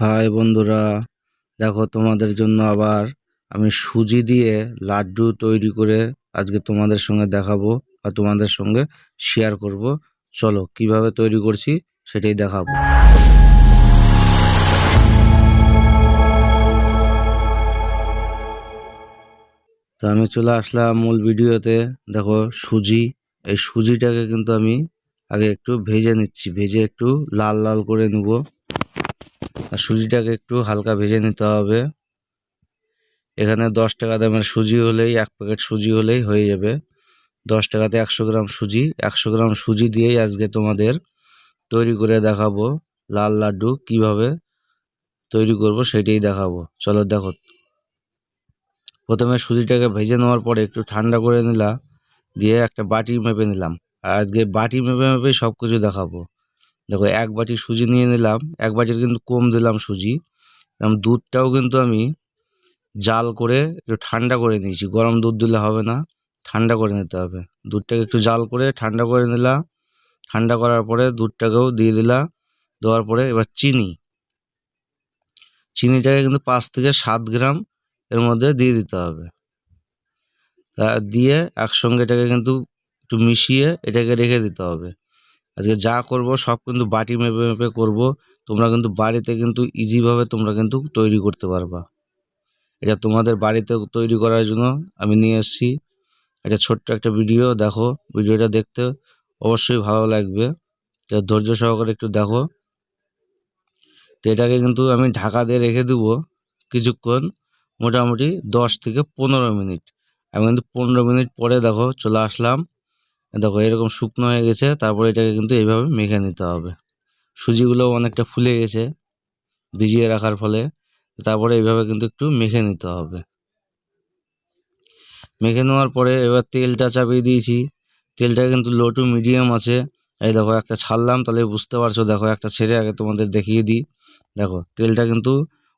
High বন্ধুরা, দেখো তোমাদের জন্য আবার আমি সুজি দিয়ে লাড্ডু তৈরি করে আজকে তোমাদের সঙ্গে দেখাবো আর তোমাদের সঙ্গে শেয়ার করব। চলো, কীভাবে তৈরি করছি সেটাই দেখাবো। তো আমি চলে আসলাম মূল ভিডিওতে। দেখো সুজি, এই সুজিটাকে কিন্তু আমি আগে একটু ভেজে নিচ্ছি, ভেজে একটু লাল লাল করে নেব। আর সুজিটাকে একটু হালকা ভেজে নিতে হবে। এখানে দশ টাকা দামের সুজি হলেই, এক প্যাকেট সুজি হলেই হয়ে যাবে। দশ টাকাতে একশো গ্রাম সুজি। একশো গ্রাম সুজি দিয়েই আজকে তোমাদের তৈরি করে দেখাবো। লাল লাড্ডু কীভাবে তৈরি করব সেটাই দেখাবো। চলো দেখো। প্রথমে সুজিটাকে ভেজে নেওয়ার পরে একটু ঠান্ডা করে নিলাম দিয়ে একটা বাটি মেপে নিলাম। আর আজকে বাটি মেপে মেপে সব কিছু দেখাবো। দেখো, এক বাটি সুজি নিয়ে নিলাম। এক বাটির কিন্তু কম দিলাম সুজি। এবং দুধটাও কিন্তু আমি জাল করে একটু ঠান্ডা করে নিয়েছি। গরম দুধ দিলে হবে না, ঠান্ডা করে নিতে হবে। দুধটাকে একটু জাল করে ঠান্ডা করে নিলাম। ঠান্ডা করার পরে দুধটাকেও দিয়ে দিলাম। দেওয়ার পরে এবার চিনি। চিনিটাকে কিন্তু পাঁচ থেকে সাত গ্রাম এর মধ্যে দিয়ে দিতে হবে। তা দিয়ে একসঙ্গে এটাকে কিন্তু একটু মিশিয়ে এটাকে রেখে দিতে হবে। আজকে যা করব সব কিন্তু বাটি মেপে মেপে করব। তোমরা কিন্তু বাড়িতে কিন্তু ইজিভাবে তোমরা কিন্তু তৈরি করতে পারবা। এটা তোমাদের বাড়িতে তৈরি করার জন্য আমি নিয়ে এসেছি। এটা ছোট্ট একটা ভিডিও, দেখো ভিডিওটা দেখতে অবশ্যই ভালো লাগবে। এটা ধৈর্য সহকারে একটু দেখো। তো এটাকে কিন্তু আমি ঢাকা দিয়ে রেখে দেবো কিছুক্ষণ, মোটামুটি দশ থেকে পনেরো মিনিট। আমি কিন্তু পনেরো মিনিট পরে দেখো চলে আসলাম। দেখো, এরকম শুকনো হয়ে গেছে, তারপরে এটাকে কিন্তু এইভাবে মেখে নিতে হবে। সুজিগুলো অনেকটা ফুলে গেছে, ভিজিয়ে রাখার ফলে। তারপরে এইভাবে কিন্তু একটু মেখে নিতে হবে। মেখে নেওয়ার পরে এবার তেলটা চাপিয়ে দিয়েছি। তেলটা কিন্তু লো টু মিডিয়াম আছে। এই দেখো, একটা ছাড়লাম, তাহলে বুঝতে পারছ। দেখো, একটা ছেড়ে আগে তোমাদের দেখিয়ে দিই। দেখো, তেলটা কিন্তু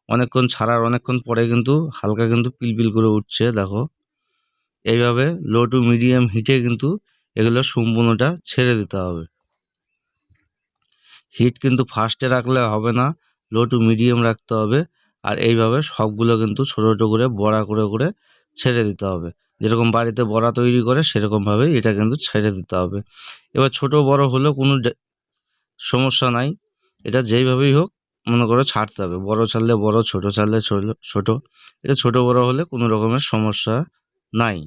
অনেকক্ষণ ছাড়ার অনেকক্ষণ পরে কিন্তু হালকা কিন্তু পিলপিল করে উঠছে, দেখো। এইভাবে লো টু মিডিয়াম হিটে কিন্তু এগুলো সম্পূর্ণটা ছেড়ে দিতে হবে। হিট কিন্তু ফার্স্টে রাখলে হবে না লো টু মিডিয়াম রাখতে হবে আর এইভাবে সবগুলো কিন্তু ছোটো ছোটো করে বড়া করে করে ছেড়ে দিতে হবে। যেরকম বাড়িতে বড়া তৈরি করে সেরকমভাবে এটা কিন্তু ছেড়ে দিতে হবে। এবার ছোট বড় হলেও কোনো সমস্যা নাই, এটা যেইভাবেই হোক মনে করে ছাড়তে হবে। বড় ছাড়লে বড়, ছোট ছাড়লে ছোট, এটা ছোট বড় হলে কোনো রকমের সমস্যা নাই।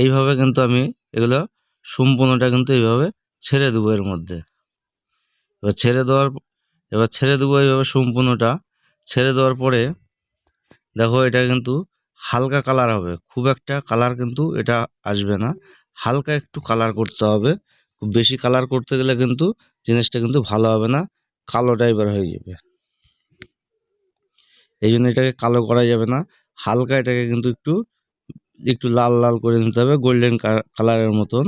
এইভাবে কিন্তু আমি এগুলো সম্পূর্ণটা কিন্তু এইভাবে ছেড়ে দেবো এর মধ্যে। এবার ছেড়ে দেওয়ার, এবার ছেড়ে দেবো এইভাবে সম্পূর্ণটা। ছেড়ে দেওয়ার পরে দেখো এটা কিন্তু হালকা কালার হবে। খুব একটা কালার কিন্তু এটা আসবে না। হালকা একটু কালার করতে হবে। খুব বেশি কালার করতে গেলে কিন্তু জিনিসটা কিন্তু ভালো হবে না, কালো টাইপের হয়ে যাবে। এই জন্য এটাকে কালো করা যাবে না। হালকা এটাকে কিন্তু একটু একটু লাল লাল করে নিতে হবে গোল্ডেন কালারের মতন।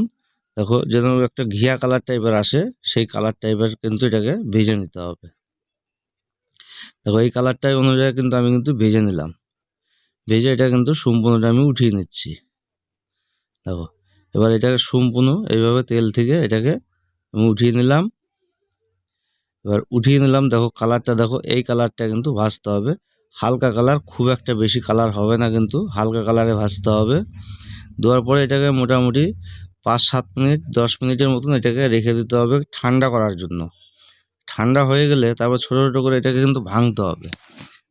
দেখো, যেন একটা ঘিয়া কালার টাইপের আসে, সেই কালার টাইপের কিন্তু এটাকে ভেজে নিতে হবে। দেখো, এই কালারটাই অনুযায়ী কিন্তু আমি কিন্তু ভেজে নিলাম। ভেজে এটা কিন্তু সম্পূর্ণটা আমি উঠিয়ে নিচ্ছি। দেখো, এবার এটাকে সম্পূর্ণ এইভাবে তেল থেকে এটাকে আমি উঠিয়ে নিলাম। এবার উঠিয়ে নিলাম, দেখো কালারটা দেখো, এই কালারটা কিন্তু ভাজতে হবে। হালকা কালার, খুব একটা বেশি কালার হবে না কিন্তু, হালকা কালারে ভাজতে হবে। দেওয়ার পরে এটাকে মোটামুটি পাঁচ সাত মিনিট, দশ মিনিটের মতন এটাকে রেখে দিতে হবে ঠান্ডা করার জন্য। ঠান্ডা হয়ে গেলে তারপর ছোটো ছোটো করে এটাকে কিন্তু ভাঙতে হবে।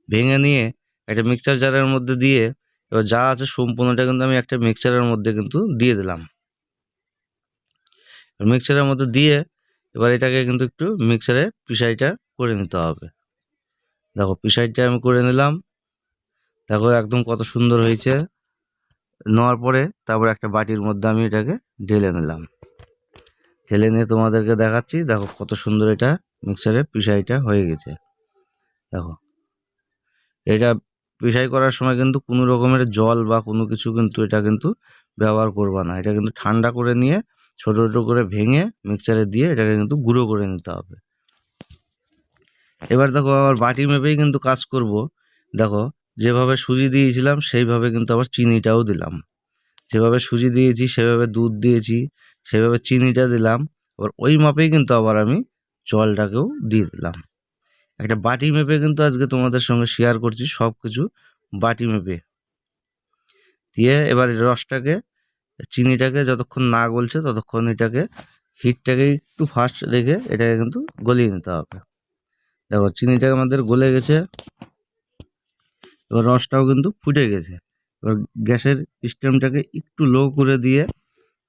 ভেঙে নিয়ে একটা মিক্সচার জারের মধ্যে দিয়ে এবার যা আছে সম্পূর্ণটা কিন্তু আমি একটা মিক্সচারের মধ্যে কিন্তু দিয়ে দিলাম। মিক্সচারের মধ্যে দিয়ে এবার এটাকে কিন্তু একটু মিক্সারে পিসাইটা করে নিতে হবে। দেখো পিসাইটা আমি করে নিলাম। দেখো একদম কত সুন্দর হয়েছে। নেওয়ার পরে তারপর একটা বাটির মধ্যে আমি এটাকে ঢেলে নিলাম। ঢেলে নিয়ে তোমাদেরকে দেখাচ্ছি, দেখো কত সুন্দর এটা মিক্সারে পিসাইটা হয়ে গেছে। দেখো, এটা পিসাই করার সময় কিন্তু কোনো রকমের জল বা কোনো কিছু কিন্তু এটা কিন্তু ব্যবহার করবা না। এটা কিন্তু ঠান্ডা করে নিয়ে, ছোটো ছোটো করে ভেঙে মিক্সারে দিয়ে এটাকে কিন্তু গুঁড়ো করে নিতে হবে। এবার দেখো আবার বাটি মেপেই কিন্তু কাজ করব। দেখো, যেভাবে সুজি দিয়েছিলাম, সেইভাবে কিন্তু আবার চিনিটাও দিলাম। যেভাবে সুজি দিয়েছি, সেভাবে দুধ দিয়েছি, সেভাবে চিনিটা দিলাম। আবার ওই মাপেই কিন্তু আবার আমি জলটাকেও দিয়ে দিলাম। একটা বাটি মেপে কিন্তু আজকে তোমাদের সঙ্গে শেয়ার করছি সব কিছু বাটি মেপে। দিয়ে এবার রসটাকে, চিনিটাকে যতক্ষণ না গলছে, ততক্ষণ এটাকে হিটটাকে একটু ফাস্ট রেখে এটাকে কিন্তু গলিয়ে নিতে হবে। দেখো, চিনিটা আমাদের গলে গেছে। এবার রসটাও কিন্তু ফুটে গেছে। এবার গ্যাসের স্টেমটাকে একটু লো করে দিয়ে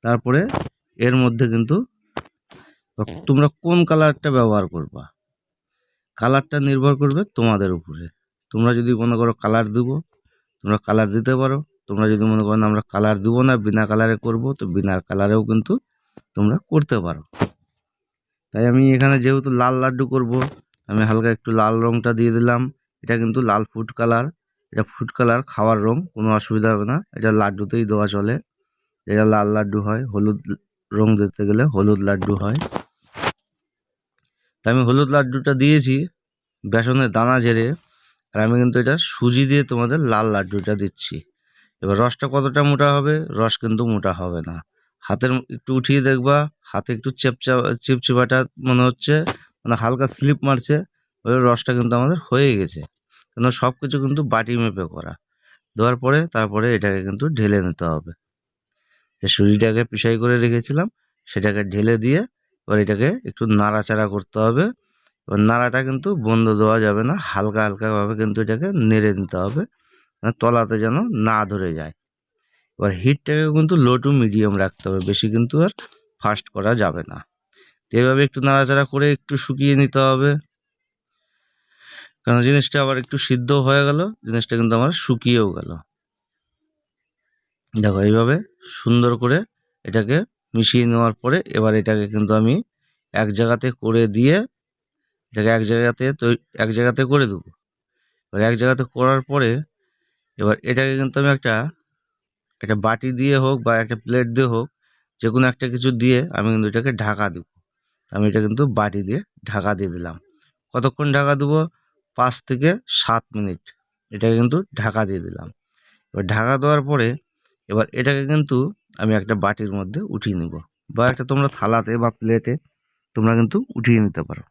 তারপরে এর মধ্যে কিন্তু তোমরা কোন কালারটা ব্যবহার করবা? কালারটা নির্ভর করবে তোমাদের উপরে। তোমরা যদি মনে করো কালার দেবো, তোমরা কালার দিতে পারো। তোমরা যদি মনে করো আমরা কালার দেবো না, বিনা কালারে করব, তো বিনা কালারেও কিন্তু তোমরা করতে পারো। তাই আমি এখানে যেহেতু লাল লাড্ডু করব আমি হালকা একটু লাল রঙটা দিয়ে দিলাম। এটা কিন্তু লাল ফুড কালার। এটা ফুড কালার, খাওয়ার রং, কোনো অসুবিধা হবে না। এটা লাড্ডুতেই দেওয়া চলে। এটা লাল লাড্ডু হয়, হলুদ রং দিতে গেলে হলুদ লাড্ডু হয়। তা আমি হলুদ লাড্ডুটা দিয়েছি বেসনের দানা ঝেড়ে। আর আমি কিন্তু এটা সুজি দিয়ে তোমাদের লাল লাড্ডুটা দিচ্ছি। এবার রসটা কতটা মোটা হবে? রস কিন্তু মোটা হবে না। হাতের একটু উঠিয়ে দেখবা, হাতে একটু চেপচা, চিপচিপাটা মনে হচ্ছে। মানে হালকা স্লিপ মারছে, ওই রসটা কিন্তু আমাদের হয়ে গেছে। কেন সব কিছু কিন্তু বাটি মেপে করা। দেওয়ার পরে তারপরে এটাকে কিন্তু ঢেলে নিতে হবে। যে সুজিটাকে পিসাই করে রেখেছিলাম, সেটাকে ঢেলে দিয়ে এবার এটাকে একটু নাড়াচাড়া করতে হবে। এবার নাড়াটা কিন্তু বন্ধ দেওয়া যাবে না, হালকা হালকাভাবে কিন্তু এটাকে নেড়ে নিতে হবে মানে তলাতে যেন না ধরে যায়। এবার হিটটাকে কিন্তু লো টু মিডিয়াম রাখতে হবে, বেশি কিন্তু আর ফাস্ট করা যাবে না। এভাবে একটু নাড়াচাড়া করে একটু শুকিয়ে নিতে হবে। কারণ জিনিসটা আবার একটু সিদ্ধ হয়ে গেল, জিনিসটা কিন্তু আমার শুকিয়েও গেল। দেখো, এইভাবে সুন্দর করে এটাকে মিশিয়ে নেওয়ার পরে এবার এটাকে কিন্তু আমি এক জায়গাতে করে দিয়ে, এটাকে এক জায়গাতে এক জায়গাতে করে দেবো। এবার এক জায়গাতে করার পরে এবার এটাকে কিন্তু আমি একটা একটা বাটি দিয়ে হোক বা একটা প্লেট দিয়ে হোক যে কোনো একটা কিছু দিয়ে আমি কিন্তু এটাকে ঢাকা দেবো। আমি এটা কিন্তু বাটি দিয়ে ঢাকা দিয়ে দিলাম। কতক্ষণ ঢাকা দেবো? পাঁচ থেকে সাত মিনিট। এটাকে কিন্তু ঢাকা দিয়ে দিলাম। এবার ঢাকা দেওয়ার পরে এবার এটাকে কিন্তু আমি একটা বাটির মধ্যে উঠিয়ে নিব। বা একটা তোমরা থালাতে বা প্লেটে তোমরা কিন্তু উঠিয়ে নিতে পারো।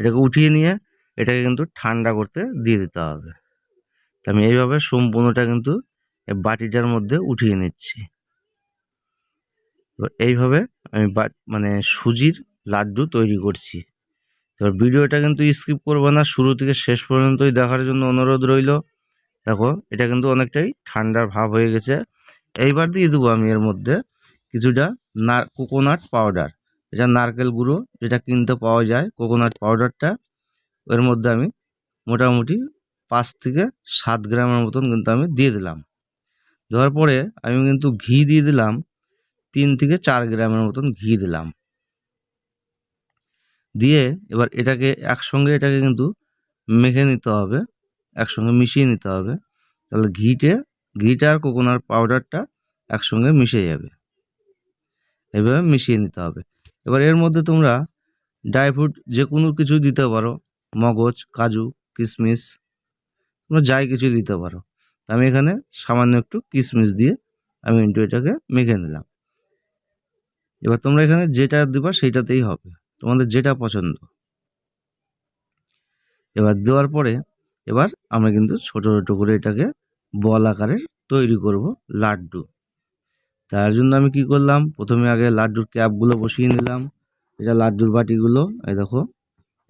এটাকে উঠিয়ে নিয়ে এটাকে কিন্তু ঠান্ডা করতে দিয়ে দিতে হবে। তো আমি এইভাবে সম্পূর্ণটা কিন্তু বাটিটার মধ্যে উঠিয়ে নিচ্ছি। এবার এইভাবে আমি মানে সুজির লাড্ডু তৈরি করছি। এবার ভিডিওটা কিন্তু স্কিপ করব না, শুরু থেকে শেষ পর্যন্তই দেখার জন্য অনুরোধ রইল। দেখো, এটা কিন্তু অনেকটাই ঠান্ডার ভাব হয়ে গেছে। এইবার দিয়ে দেবো আমি এর মধ্যে কিছুটা না কোকোনাট পাউডার। এটা নারকেল গুঁড়ো, যেটা কিনতে পাওয়া যায় কোকোনাট পাউডারটা। এর মধ্যে আমি মোটামুটি পাঁচ থেকে সাত গ্রামের মতন কিন্তু আমি দিয়ে দিলাম। দেওয়ার পরে আমি কিন্তু ঘি দিয়ে দিলাম। তিন থেকে চার গ্রামের মতন ঘি দিলাম। দিয়ে এবার এটাকে একসঙ্গে এটাকে কিন্তু মেখে নিতে হবে, একসঙ্গে মিশিয়ে নিতে হবে। তাহলে ঘিটে ঘিটা আর কোকোনাট পাউডারটা একসঙ্গে মিশে যাবে। এভাবে মিশিয়ে নিতে হবে। এবার এর মধ্যে তোমরা ড্রাই ফ্রুট যে কোনো কিছু দিতে পারো, মগজ, কাজু কিশমিশ তোমরা যাই কিছু দিতে পারো। আমি এখানে সামান্য একটু কিশমিশ দিয়ে আমি কিন্তু এটাকে মেখে নিলাম। এবার তোমরা এখানে যেটা দিবা সেইটাতেই হবে। তোমাদের যেটা পছন্দ। এবার দেওয়ার পরে এবার আমরা কিন্তু ছোটো ছোটো করে এটাকে বল আকারের তৈরি করব লাড্ডু। তার জন্য আমি কি করলাম? প্রথমে আগে লাড্ডুর ক্যাপগুলো বসিয়ে নিলাম। এটা লাড্ডুর বাটিগুলো, এই দেখো,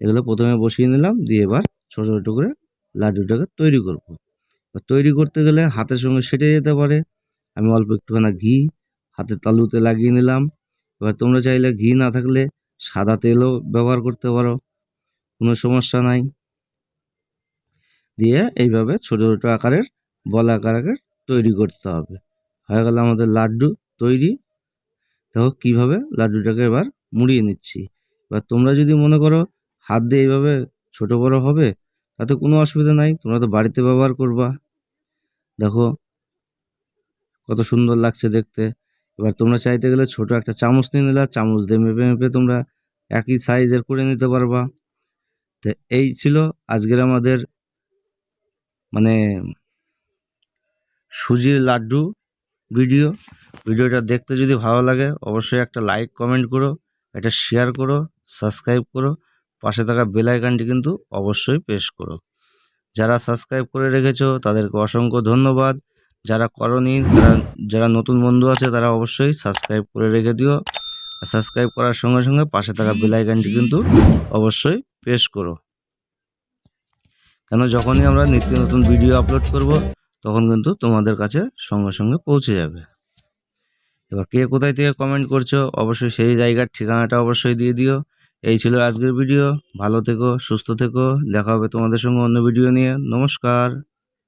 এগুলো প্রথমে বসিয়ে নিলাম, দিয়ে এবার ছোটো ছোটো করে লাড্ডুটাকে তৈরি করব। তৈরি করতে গেলে হাতের সঙ্গে সেটে যেতে পারে। আমি অল্প একটুখানি ঘি, হাতের তালুতে লাগিয়ে নিলাম। এবার তোমরা চাইলে ঘি না থাকলে সাদা তেলও ব্যবহার করতে পারো, কোনো সমস্যা নাই। দিয়ে এইভাবে ছোটো ছোটো আকারের, বল আকারের তৈরি করতে হবে। হয়ে গেল আমাদের লাড্ডু তৈরি। দেখো কীভাবে লাড্ডুটাকে এবার মুড়িয়ে নিচ্ছি। এবার তোমরা যদি মনে করো হাত দিয়ে এইভাবে ছোটো বড়ো হবে, তাতে কোনো অসুবিধা নাই, তোমরা তো বাড়িতে ব্যবহার করবা। দেখো কত সুন্দর লাগছে দেখতে। এবার তোমরা চাইতে গেলে ছোট একটা চামচ নিয়ে নিলা, চামচ দিয়ে মেপে মেপে তোমরা একই সাইজের করে নিতে পারবা। তো এই ছিল আজকের আমাদের মানে সুজির লাড্ডু ভিডিও। ভিডিওটা দেখতে যদি ভালো লাগে, অবশ্যই একটা লাইক কমেন্ট করো একটা শেয়ার করো সাবস্ক্রাইব করো, পাশে থাকা বেল আইকনটি কিন্তু অবশ্যই প্রেস করো। যারা সাবস্ক্রাইব করে রেখেছো, তাদেরকে অসংখ্য ধন্যবাদ। যারা করনি, তারা, যারা নতুন বন্ধু আছে, তারা অবশ্যই সাবস্ক্রাইব করে রেখে দিও। আর সাবস্ক্রাইব করার সঙ্গে সঙ্গে পাশে থাকা বেল আইকনটি কিন্তু অবশ্যই প্রেস করো। কেন, যখনই আমরা নিত্য নতুন ভিডিও আপলোড করব, তখন কিন্তু তোমাদের কাছে সঙ্গে সঙ্গে পৌঁছে যাবে। এবার কে কোথায় থেকে কমেন্ট করছ, অবশ্যই সেই জায়গার ঠিকানাটা অবশ্যই দিয়ে দিও। এই ছিল আজকের ভিডিও ভালো থেকো, সুস্থ থেকো। দেখা হবে তোমাদের সঙ্গে অন্য ভিডিও নিয়ে। নমস্কার।